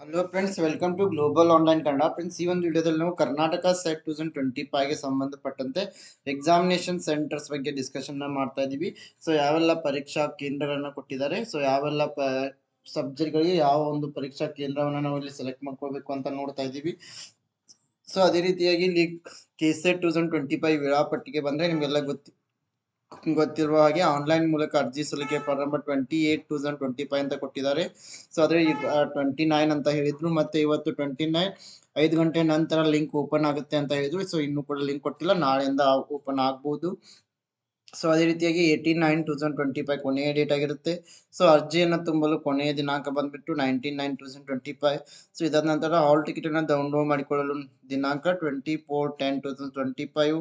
Hello friends welcome to global online Kannada friends ಈ ಒಂದು ವಿಡಿಯೋದಲ್ಲಿ ನಾವು Karnataka SET two thousand twenty ಫೈವ್ಗೆ ಸಂಬಂಧಪಟ್ಟಂತೆ ಎಕ್ಸಾಮಿನೇಷನ್ ಸೆಂಟರ್ಸ್ ಬಗ್ಗೆ ಡಿಸ್ಕಷನ್ ಮಾಡ್ತಾ ಇದ್ದೀವಿ. ಸೊ ಯಾವೆಲ್ಲ ಪರೀಕ್ಷಾ ಕೇಂದ್ರಗಳನ್ನ ಕೊಟ್ಟಿದ್ದಾರೆ? ಸೊ ಯಾವೆಲ್ಲ ಪ ಸಬ್ಜೆಕ್ಟ್ಗಳಿಗೆ ಯಾವ ಒಂದು ಪರೀಕ್ಷಾ ಕೇಂದ್ರವನ್ನು ನಾವು ಇಲ್ಲಿ ಸೆಲೆಕ್ಟ್ ಮಾಡ್ಕೋಬೇಕು ಅಂತ ನೋಡ್ತಾ ಇದ್ದೀವಿ. ಸೊ ಅದೇ ರೀತಿಯಾಗಿ ಇಲ್ಲಿ K SET two thousand twenty five ವೇಳಾಪಟ್ಟಿಗೆ ಬಂದರೆ ನಿಮಗೆಲ್ಲ ಗೊತ್ತಿ ಗೊತ್ತಿರುವ ಹಾಗೆ ಆನ್ಲೈನ್ ಮೂಲಕ ಅರ್ಜಿ ಸಲ್ಲಿಕೆ ಪ್ರಾರಂಭ twenty eight two thousand twenty five ಅಂತ ಕೊಟ್ಟಿದ್ದಾರೆ. ಸೊ ಅದೇ ಟ್ವೆಂಟಿ ನೈನ್ ಅಂತ ಹೇಳಿದ್ರು ಮತ್ತೆ ಇವತ್ತು ಟ್ವೆಂಟಿ ನೈನ್ ಐದು ಗಂಟೆ ನಂತರ ಲಿಂಕ್ ಓಪನ್ ಆಗುತ್ತೆ ಅಂತ ಹೇಳಿದ್ರು. ಸೊ ಇನ್ನೂ ಕೂಡ ಲಿಂಕ್ ಕೊಟ್ಟಿಲ್ಲ. ನಾಳೆಯಿಂದ ಓಪನ್ ಆಗ್ಬೋದು. ಸೊ ಅದೇ ರೀತಿಯಾಗಿ eighteen nine two thousand twenty five ಕೊನೆಯ ಡೇಟ್ ಆಗಿರುತ್ತೆ. ಸೊ ಅರ್ಜಿಯನ್ನು ತುಂಬಲು ಕೊನೆಯ ದಿನಾಂಕ ಬಂದುಬಿಟ್ಟು nineteen nine two thousand twenty five so ಇದಾದ ನಂತರ ಹಾಲ್ ಟಿಕೆಟನ್ನು ಡೌನ್ಲೋಡ್ ಮಾಡಿಕೊಳ್ಳಲು ದಿನಾಂಕ twenty four ten two thousand twenty five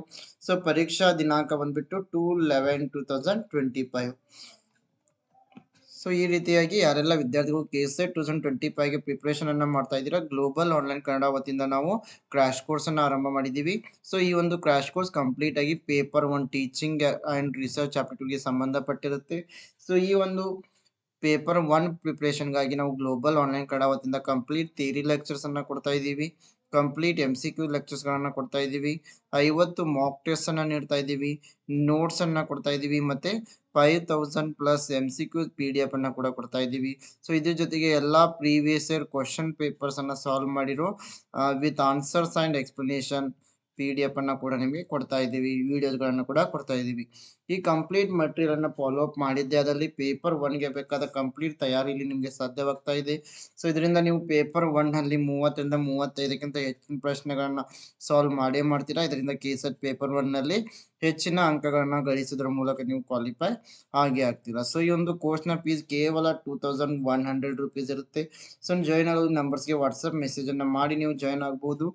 so ಪರೀಕ್ಷಾ ದಿನಾಂಕ ಬಂದುಬಿಟ್ಟು two eleven two thousand twenty five so ಈ ರೀತಿಯಾಗಿ ಯಾರೆಲ್ಲ ವಿದ್ಯಾರ್ಥಿಗಳು K S two thousand twenty ಫೈವ್ಗೆ preparation ಅನ್ನ ಮಾಡ್ತಾ ಇದ್ದೀರಾ ಗ್ಲೋಬಲ್ ಆನ್ಲೈನ್ ಕನ್ನಡ ವತಿಯಿಂದ ನಾವು ಕ್ರಾಶ್ ಕೋರ್ಸ್ ಅನ್ನು ಆರಂಭ ಮಾಡಿದ್ದೀವಿ. ಸೊ ಈ ಒಂದು ಕ್ರಾಶ್ ಕೋರ್ಸ್ ಕಂಪ್ಲೀಟ್ ಆಗಿ paper one teaching and research ಆಪ್ಟಿಟ್ಯೂಡ್ಗೆ ಸಂಬಂಧಪಟ್ಟಿರುತ್ತೆ. ಸೊ ಈ ಒಂದು ಪೇಪರ್ ಒನ್ ಪ್ರಿಪ್ರೇಷನ್ಗಾಗಿ ನಾವು ಗ್ಲೋಬಲ್ ಆನ್ಲೈನ್ ಕನ್ನಡ ವತಿಯಿಂದ ಕಂಪ್ಲೀಟ್ ಥಿಯರಿ ಲೆಕ್ಚರ್ಸ್ ಅನ್ನ ಕೊಡ್ತಾ ಇದ್ದೀವಿ. ಕಂಪ್ಲೀಟ್ ಎಂ ಸಿ ಕ್ಯೂ ಲೆಕ್ಚರ್ಸ್ಗಳನ್ನು ಕೊಡ್ತಾ ಇದ್ದೀವಿ. ಐವತ್ತು ಮಾಕ್ ಟೆಸ್ಟ್ ಅನ್ನ ನೀಡ್ತಾ ಇದ್ದೀವಿ. ನೋಟ್ಸ್ ಅನ್ನ ಕೊಡ್ತಾ ಇದ್ದೀವಿ. ಮತ್ತೆ five thousand plus M C Q P D F ಅನ್ನ ಕೂಡ ಕೊಡ್ತಾ ಇದ್ದೀವಿ. ಸೊ ಇದ್ರ ಜೊತೆಗೆ ಎಲ್ಲ ಪ್ರೀವಿಯಸ್ ಇಯರ್ ಕ್ವಶನ್ ಪೇಪರ್ಸ್ ಅನ್ನ ಸಾಲ್ವ್ ಮಾಡಿರೋ with answers and explanation P D F ಅನ್ನ ಕೂಡ ನಿಮಗೆ ಕೊಡ್ತಾ ಇದ್ದೀವಿ ವಿಡಿಯೋಸ್ಗಳನ್ನು ಕೂಡ ಕೊಡ್ತಾ ಇದ್ದೀವಿ. ಈ ಕಂಪ್ಲೀಟ್ ಮಟೀರಿಯಲ್ ಅನ್ನ ಫಾಲೋ ಅಪ್ ಮಾಡಿದ್ದೆ, ಅದರಲ್ಲಿ ಪೇಪರ್ ಒನ್ಗೆ ಬೇಕಾದ ಕಂಪ್ಲೀಟ್ ತಯಾರಿ ಇಲ್ಲಿ ನಿಮಗೆ ಸಾಧ್ಯವಾಗ್ತಾ ಇದೆ. ಸೊ ಇದರಿಂದ ನೀವು ಪೇಪರ್ ಒನ್ ಅಲ್ಲಿ ಮೂವತ್ತರಿಂದ ಮೂವತ್ತೈದಕ್ಕಿಂತ ಹೆಚ್ಚಿನ ಪ್ರಶ್ನೆಗಳನ್ನ ಸಾಲ್ವ್ ಮಾಡೇ ಮಾಡ್ತೀರಾ? ಇದರಿಂದ ಕೆ ಸೆಟ್ ಪೇಪರ್ ಒನ್ನಲ್ಲಿ ಹೆಚ್ಚಿನ ಅಂಕಗಳನ್ನ ಗಳಿಸೋದ್ರ ಮೂಲಕ ನೀವು ಕ್ವಾಲಿಫೈ ಆಗಿ ಆಗ್ತೀರಾ. ಸೊ ಈ ಒಂದು ಕೋರ್ಸ್ನ ಫೀಸ್ ಕೇವಲ two thousand one hundred rupees ಇರುತ್ತೆ. ಸೊ ಜಾಯಿನ್ ಆಗೋದು ನಂಬರ್ಸ್ಗೆ ವಾಟ್ಸಪ್ ಮೆಸೇಜ್ ಅನ್ನ ಮಾಡಿ ನೀವು ಜಾಯಿನ್ ಆಗ್ಬೋದು.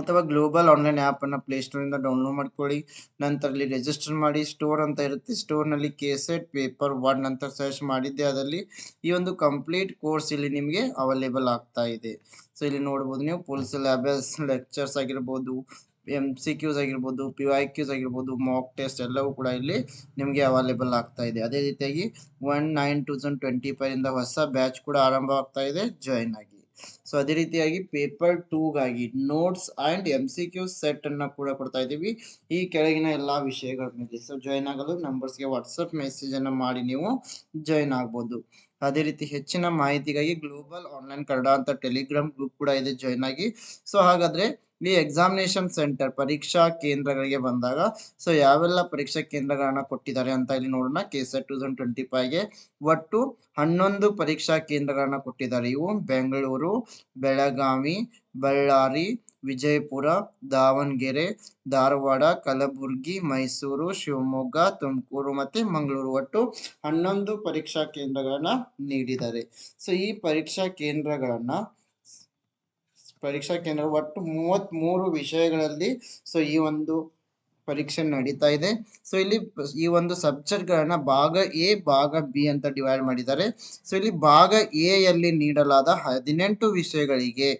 ಅಥವಾ ಗ್ಲೋಬಲ್ ಆನ್ಲೈನ್ ಆ್ಯಪ್ ಅನ್ನು ಪ್ಲೇಸ್ಟೋರಿಂದ ಡೌನ್ಲೋಡ್ ಮಾಡ್ಕೊಳ್ಳಿ. ನಂತರ ಅಲ್ಲಿ ರಿಜಿಸ್ಟರ್ ಮಾಡಿ, ಸ್ಟೋರ್ ಅಂತ ಇರುತ್ತೆ. ಸ್ಟೋರ್ನಲ್ಲಿ ಕೇಸೆಟ್, ಪೇಪರ್ ಒನ್ ಅಂತ ಸರ್ಚ್ ಮಾಡಿದ್ದೆ ಅದರಲ್ಲಿ ಈ ಒಂದು ಕಂಪ್ಲೀಟ್ ಕೋರ್ಸ್ ಇಲ್ಲಿ ನಿಮಗೆ ಅವೈಲೇಬಲ್ ಆಗ್ತಾ ಇದೆ. ಸೊ, ಇಲ್ಲಿ ನೋಡ್ಬೋದು ನೀವು ಪೊಲೀಸ್ ಲ್ಯಾಬಸ್ ಲೆಕ್ಚರ್ಸ್ ಆಗಿರ್ಬೋದು ಎಂ ಸಿ ಕ್ಯೂಸ್ ಆಗಿರ್ಬೋದು, ಪಿ ಐ ಕ್ಯೂಸ್ ಆಗಿರ್ಬೋದು ಮಾಕ್ ಟೆಸ್ಟ್ ಎಲ್ಲವೂ ಕೂಡ ಇಲ್ಲಿ ನಿಮಗೆ ಅವೈಲೇಬಲ್ ಆಗ್ತಾ ಇದೆ. ಅದೇ ರೀತಿಯಾಗಿ one nine two thousand twenty five ಇಂದ ಹೊಸ ಬ್ಯಾಚ್ ಕೂಡ ಆರಂಭ ಆಗ್ತಾ ಇದೆ. ಜಾಯಿನ್ ಆಗಿ. ಸೊ ಅದೇ ರೀತಿಯಾಗಿ paper ಟೂಗಾಗಿ notes and M C Q set ಅನ್ನ ಕೂಡ ಕೊಡ್ತಾ ಇದ್ದೀವಿ. ಈ ಕೆಳಗಿನ ಎಲ್ಲಾ ವಿಷಯಗಳ ಮೇಲೆ. ಸೊ ಜಾಯಿನ್ ಆಗಲು ನಂಬರ್ಸ್ಗೆ ವಾಟ್ಸಪ್ ಮೆಸೇಜ್ ಅನ್ನ ಮಾಡಿ ನೀವು ಜಾಯಿನ್ ಆಗ್ಬೋದು. ಅದೇ ರೀತಿ ಹೆಚ್ಚಿನ ಮಾಹಿತಿಗಾಗಿ ಗ್ಲೋಬಲ್ ಆನ್ಲೈನ್ ಕನ್ನಡ ಅಂತ ಟೆಲಿಗ್ರಾಮ್ ಗ್ರೂಪ್ ಕೂಡ ಇದೆ ಜಾಯಿನ್ ಆಗಿ. ಸೊ ಹಾಗಾದ್ರೆ ಈ ಎಕ್ಸಾಮಿನೇಷನ್ ಸೆಂಟರ್ ಪರೀಕ್ಷಾ ಕೇಂದ್ರಗಳಿಗೆ ಬಂದಾಗ ಸೊ ಯಾವೆಲ್ಲ ಪರೀಕ್ಷಾ ಕೇಂದ್ರಗಳನ್ನ ಕೊಟ್ಟಿದ್ದಾರೆ ಅಂತ ಇಲ್ಲಿ ನೋಡೋಣ. K SET two thousand twenty ಫೈವ್ಗೆ ಒಟ್ಟು ಹನ್ನೊಂದು ಪರೀಕ್ಷಾ ಕೇಂದ್ರಗಳನ್ನ ಕೊಟ್ಟಿದ್ದಾರೆ. ಇವು ಬೆಂಗಳೂರು, ಬೆಳಗಾವಿ, ಬಳ್ಳಾರಿ, ವಿಜಯಪುರ, ದಾವಣಗೆರೆ, ಧಾರವಾಡ, ಕಲಬುರಗಿ, ಮೈಸೂರು, ಶಿವಮೊಗ್ಗ, ತುಮಕೂರು ಮತ್ತೆ ಮಂಗಳೂರು ಒಟ್ಟು ಹನ್ನೊಂದು ಪರೀಕ್ಷಾ ಕೇಂದ್ರಗಳನ್ನ ನೀಡಿದ್ದಾರೆ. ಸೊ ಈ ಪರೀಕ್ಷಾ ಕೇಂದ್ರಗಳನ್ನ ಪರೀಕ್ಷಾ ಕೇಂದ್ರ, ಒಟ್ಟು ಮೂವತ್ತ್ ಮೂರು ವಿಷಯಗಳಲ್ಲಿ ಸೊ ಈ ಒಂದು ಪರೀಕ್ಷೆ ನಡೀತಾ ಇದೆ. ಸೊ ಇಲ್ಲಿ ಈ ಒಂದು ಸಬ್ಜೆಕ್ಟ್ ಗಳನ್ನ ಭಾಗ ಎ ಭಾಗ ಬಿ ಅಂತ ಡಿವೈಡ್ ಮಾಡಿದ್ದಾರೆ. ಸೊ ಇಲ್ಲಿ ಭಾಗ ಎ ಯಲ್ಲಿ ನೀಡಲಾದ ಹದಿನೆಂಟು ವಿಷಯಗಳಿಗೆ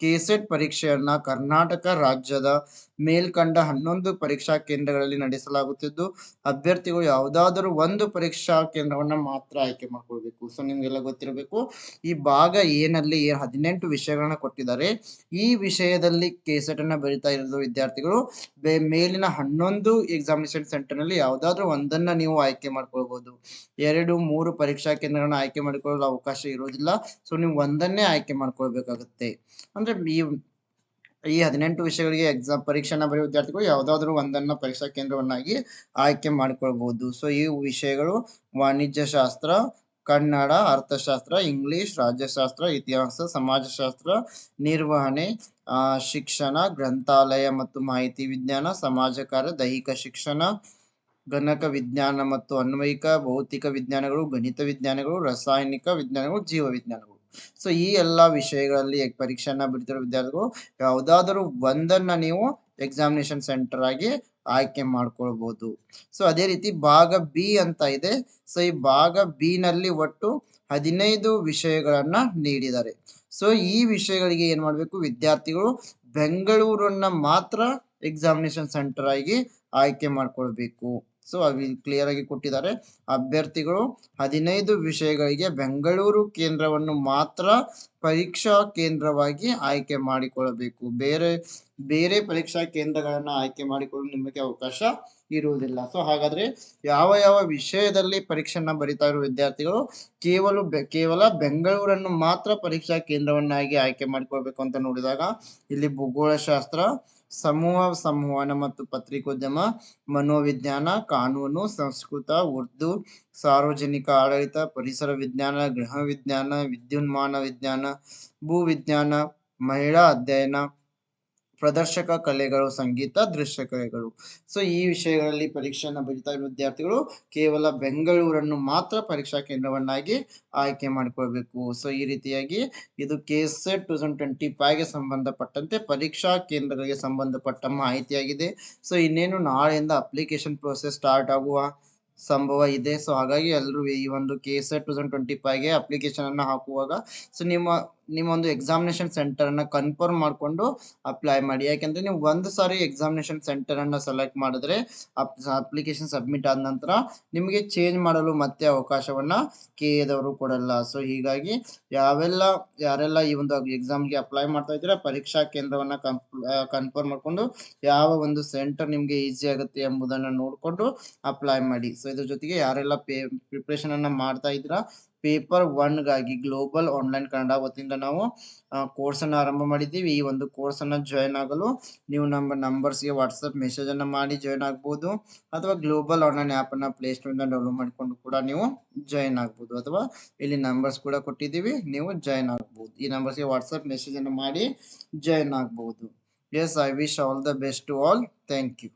ಕೆಸೆಟ್ ಪರೀಕ್ಷೆಯನ್ನ ಕರ್ನಾಟಕ ರಾಜ್ಯದ ಮೇಲ್ಕಂಡ ಹನ್ನೊಂದು ಪರೀಕ್ಷಾ ಕೇಂದ್ರಗಳಲ್ಲಿ ನಡೆಸಲಾಗುತ್ತಿದ್ದು, ಅಭ್ಯರ್ಥಿಗಳು ಯಾವುದಾದರೂ ಒಂದು ಪರೀಕ್ಷಾ ಕೇಂದ್ರವನ್ನ ಮಾತ್ರ ಆಯ್ಕೆ ಮಾಡ್ಕೊಳ್ಬೇಕು. ಸೊ ನಿಮ್ಗೆಲ್ಲ ಗೊತ್ತಿರಬೇಕು, ಈ ಭಾಗ ಏನಲ್ಲಿ ಹದಿನೆಂಟು ವಿಷಯಗಳನ್ನ ಕೊಟ್ಟಿದ್ದಾರೆ. ಈ ವಿಷಯದಲ್ಲಿ ಕೆಸೆಟ್ ಅನ್ನ ಬರಿತಾ ಇರೋದು ವಿದ್ಯಾರ್ಥಿಗಳು ಮೇಲಿನ ಹನ್ನೊಂದು ಎಕ್ಸಾಮಿನೇಷನ್ ಸೆಂಟರ್ನಲ್ಲಿ ಯಾವುದಾದ್ರೂ ಒಂದನ್ನ ನೀವು ಆಯ್ಕೆ ಮಾಡ್ಕೊಳ್ಬಹುದು ಎರಡು, ಮೂರು ಪರೀಕ್ಷಾ ಕೇಂದ್ರಗಳನ್ನ ಆಯ್ಕೆ ಮಾಡಿಕೊಳ್ಳಲು ಅವಕಾಶ ಇರೋದಿಲ್ಲ. ಸೊ ನೀವು ಒಂದನ್ನೇ ಆಯ್ಕೆ ಮಾಡ್ಕೊಳ್ಬೇಕಾಗುತ್ತೆ. ಅಂದ್ರೆ, ಈ ಈ ಹದಿನೆಂಟು ವಿಷಯಗಳಿಗೆ ಎಕ್ಸಾಮ್ ಪರೀಕ್ಷೆನ ಬರೆಯುವ ವಿದ್ಯಾರ್ಥಿಗಳು ಯಾವುದಾದ್ರೂ ಒಂದನ್ನ ಪರೀಕ್ಷಾ ಕೇಂದ್ರವನ್ನಾಗಿ ಆಯ್ಕೆ ಮಾಡಿಕೊಳ್ಬಹುದು ಸೊ ಈ ವಿಷಯಗಳು ವಾಣಿಜ್ಯ ಶಾಸ್ತ್ರ ಕನ್ನಡ, ಅರ್ಥಶಾಸ್ತ್ರ, ಇಂಗ್ಲಿಷ್, ರಾಜ್ಯಶಾಸ್ತ್ರ, ಇತಿಹಾಸ, ಸಮಾಜಶಾಸ್ತ್ರ, ನಿರ್ವಹಣೆ ಶಿಕ್ಷಣ, ಗ್ರಂಥಾಲಯ ಮತ್ತು ಮಾಹಿತಿ ವಿಜ್ಞಾನ, ಸಮಾಜ ಕಾರ್ಯ, ದೈಹಿಕ ಶಿಕ್ಷಣ, ಗಣಕ ವಿಜ್ಞಾನ ಮತ್ತು ಅನ್ವಯಿಕ ಭೌತಿಕ ವಿಜ್ಞಾನಗಳು, ಗಣಿತ ವಿಜ್ಞಾನಗಳು, ರಾಸಾಯನಿಕ ವಿಜ್ಞಾನಗಳು, ಜೀವ ವಿಜ್ಞಾನಗಳು. ಸೊ ಈ ಎಲ್ಲಾ ವಿಷಯಗಳಲ್ಲಿ ಪರೀಕ್ಷೆಯನ್ನ ಬಿಡ್ತಿರೋ ವಿದ್ಯಾರ್ಥಿಗಳು ಯಾವುದಾದರೂ ಒಂದನ್ನ ನೀವು ಎಕ್ಸಾಮಿನೇಷನ್ ಸೆಂಟರ್ ಆಗಿ ಆಯ್ಕೆ ಮಾಡ್ಕೊಳ್ಬಹುದು ಸೊ ಅದೇ ರೀತಿ ಭಾಗ ಬಿ ಅಂತ ಇದೆ. ಸೊ ಈ ಭಾಗ ಬಿ ನಲ್ಲಿ ಒಟ್ಟು ಹದಿನೈದು ವಿಷಯಗಳನ್ನ ನೀಡಿದ್ದಾರೆ. ಸೊ ಈ ವಿಷಯಗಳಿಗೆ ಏನ್ ಮಾಡ್ಬೇಕು? ವಿದ್ಯಾರ್ಥಿಗಳು ಬೆಂಗಳೂರನ್ನ ಮಾತ್ರ ಎಕ್ಸಾಮಿನೇಷನ್ ಸೆಂಟರ್ ಆಗಿ ಆಯ್ಕೆ ಮಾಡ್ಕೊಳ್ಬೇಕು. ಸೊ ಅವಿ ಕ್ಲಿಯರ್ ಆಗಿ ಕೊಟ್ಟಿದ್ದಾರೆ. ಅಭ್ಯರ್ಥಿಗಳು ಹದಿನೈದು ವಿಷಯಗಳಿಗೆ ಬೆಂಗಳೂರು ಕೇಂದ್ರವನ್ನು ಮಾತ್ರ ಪರೀಕ್ಷಾ ಕೇಂದ್ರವಾಗಿ ಆಯ್ಕೆ ಮಾಡಿಕೊಳ್ಳಬೇಕು. ಬೇರೆ ಬೇರೆ ಪರೀಕ್ಷಾ ಕೇಂದ್ರಗಳನ್ನು ಆಯ್ಕೆ ಮಾಡಿಕೊಳ್ಳಲು ನಿಮಗೆ ಅವಕಾಶ ಇರುವುದಿಲ್ಲ. ಸೊ ಹಾಗಾದ್ರೆ ಯಾವ ಯಾವ ವಿಷಯದಲ್ಲಿ ಪರೀಕ್ಷೆಯನ್ನ ಬರಿತಾ ಇರುವ ವಿದ್ಯಾರ್ಥಿಗಳು ಕೇವಲ ಕೇವಲ ಬೆಂಗಳೂರನ್ನು ಮಾತ್ರ ಪರೀಕ್ಷಾ ಕೇಂದ್ರವನ್ನಾಗಿ ಆಯ್ಕೆ ಮಾಡಿಕೊಳ್ಬೇಕು ಅಂತ ನೋಡಿದಾಗ, ಇಲ್ಲಿ ಭೂಗೋಳಶಾಸ್ತ್ರ ಸಮೂಹ, ಸಂವಹನ ಮತ್ತು ಪತ್ರಿಕೋದ್ಯಮ, ಮನೋವಿಜ್ಞಾನ, ಕಾನೂನು, ಸಂಸ್ಕೃತ, ಉರ್ದು, ಸಾರ್ವಜನಿಕ ಆಡಳಿತ, ಪರಿಸರ ವಿಜ್ಞಾನ, ಗೃಹ ವಿಜ್ಞಾನ, ವಿದ್ಯುನ್ಮಾನ ವಿಜ್ಞಾನ ಭೂವಿಜ್ಞಾನ ಮಹಿಳಾ ಅಧ್ಯಯನ ಪ್ರದರ್ಶಕ ಕಲೆಗಳು, ಸಂಗೀತ, ದೃಶ್ಯ ಕಲೆಗಳು. ಸೊ ಈ ವಿಷಯಗಳಲ್ಲಿ ಪರೀಕ್ಷೆಯನ್ನು ಬರೀತಾ ಇರುವ ವಿದ್ಯಾರ್ಥಿಗಳು ಕೇವಲ ಬೆಂಗಳೂರನ್ನು ಮಾತ್ರ ಪರೀಕ್ಷಾ ಕೇಂದ್ರವನ್ನಾಗಿ ಆಯ್ಕೆ ಮಾಡಿಕೊಳ್ಬೇಕು. ಸೊ ಈ ರೀತಿಯಾಗಿ ಇದು K SET two thousand twenty ಫೈವ್ಗೆ ಸಂಬಂಧಪಟ್ಟಂತೆ ಪರೀಕ್ಷಾ ಕೇಂದ್ರಗಳಿಗೆ ಸಂಬಂಧಪಟ್ಟ ಮಾಹಿತಿಯಾಗಿದೆ. ಸೊ ಇನ್ನೇನು ನಾಳೆಯಿಂದ ಅಪ್ಲಿಕೇಶನ್ ಪ್ರೋಸೆಸ್ ಸ್ಟಾರ್ಟ್ ಆಗುವ ಸಂಭವ ಇದೆ. ಸೊ ಹಾಗಾಗಿ ಎಲ್ಲರೂ ಈ ಒಂದು K SET two thousand twenty ಫೈವ್ಗೆ application ಅನ್ನು ಹಾಕುವಾಗ ಸೊ ನಿಮ್ಮ ನಿಮ್ಮ ಒಂದು ಎಕ್ಸಾಮಿನೇಷನ್ ಸೆಂಟರ್ ಅನ್ನ ಕನ್ಫರ್ಮ್ ಮಾಡಿಕೊಂಡು ಅಪ್ಲೈ ಮಾಡಿ. ಯಾಕೆಂದ್ರೆ ನೀವು ಒಂದು ಸಾರಿ ಎಕ್ಸಾಮಿನೇಷನ್ ಸೆಂಟರ್ ಅನ್ನ ಸೆಲೆಕ್ಟ್ ಮಾಡಿದ್ರೆ ಅಪ್ಲಿಕೇಶನ್ ಸಬ್ಮಿಟ್ ಆದ ನಂತರ ನಿಮಗೆ ಚೇಂಜ್ ಮಾಡಲು ಮತ್ತೆ ಅವಕಾಶವನ್ನ ಕೆ ಎದವರು ಕೊಡಲ್ಲ. ಸೊ ಹೀಗಾಗಿ ಯಾವೆಲ್ಲ ಯಾರೆಲ್ಲ ಈ ಒಂದು ಎಕ್ಸಾಮ್ಗೆ ಅಪ್ಲೈ ಮಾಡ್ತಾ ಇದ್ದೀರಾ, ಪರೀಕ್ಷಾ ಕೇಂದ್ರವನ್ನ ಕನ್ಫರ್ಮ್ ಮಾಡ್ಕೊಂಡು ಯಾವ ಒಂದು ಸೆಂಟರ್ ನಿಮಗೆ ಈಸಿ ಆಗುತ್ತೆ ಎಂಬುದನ್ನ ನೋಡಿಕೊಂಡು ಅಪ್ಲೈ ಮಾಡಿ. ಸೊ ಇದ್ರ ಜೊತೆಗೆ ಯಾರೆಲ್ಲ ಪೇ ಪ್ರಿಪ್ರೇಷನ್ ಅನ್ನ ಮಾಡ್ತಾ ಇದ್ದೀರಾ ಪೇಪರ್ ಒನ್ಗಾಗಿ ಗ್ಲೋಬಲ್ ಆನ್ಲೈನ್ ಕನ್ನಡ. ವತಿಯಿಂದ ನಾವು ಕೋರ್ಸ್ ಅನ್ನು ಆರಂಭ ಮಾಡಿದ್ದೀವಿ. ಈ ಒಂದು ಕೋರ್ಸ್ ಅನ್ನ ಜಾಯ್ನ್ ಆಗಲು ನೀವು ನಮ್ಮ ನಂಬರ್ಸ್ಗೆ ವಾಟ್ಸಪ್ ಮೆಸೇಜ್ ಅನ್ನ ಮಾಡಿ ಜಾಯ್ನ್ ಆಗ್ಬೋದು. ಅಥವಾ ಗ್ಲೋಬಲ್ ಆನ್ಲೈನ್ ಆ್ಯಪ್ ಅನ್ನ ಪ್ಲೇಸ್ಟೋರ್ ಇಂದ ಡೌನ್ಲೋಡ್ ಮಾಡಿಕೊಂಡು ಕೂಡ ನೀವು ಜಾಯ್ನ್ ಆಗ್ಬೋದು. ಅಥವಾ ಇಲ್ಲಿ ನಂಬರ್ಸ್ ಕೂಡ ಕೊಟ್ಟಿದ್ದೀವಿ, ನೀವು ಜಾಯ್ನ್ ಆಗ್ಬೋದು. ಈ ನಂಬರ್ಸ್ಗೆ ವಾಟ್ಸಪ್ ಮೆಸೇಜ್ ಅನ್ನು ಮಾಡಿ ಜಾಯ್ನ್ ಆಗ್ಬೋದು. Yes I wish all the best to all thank you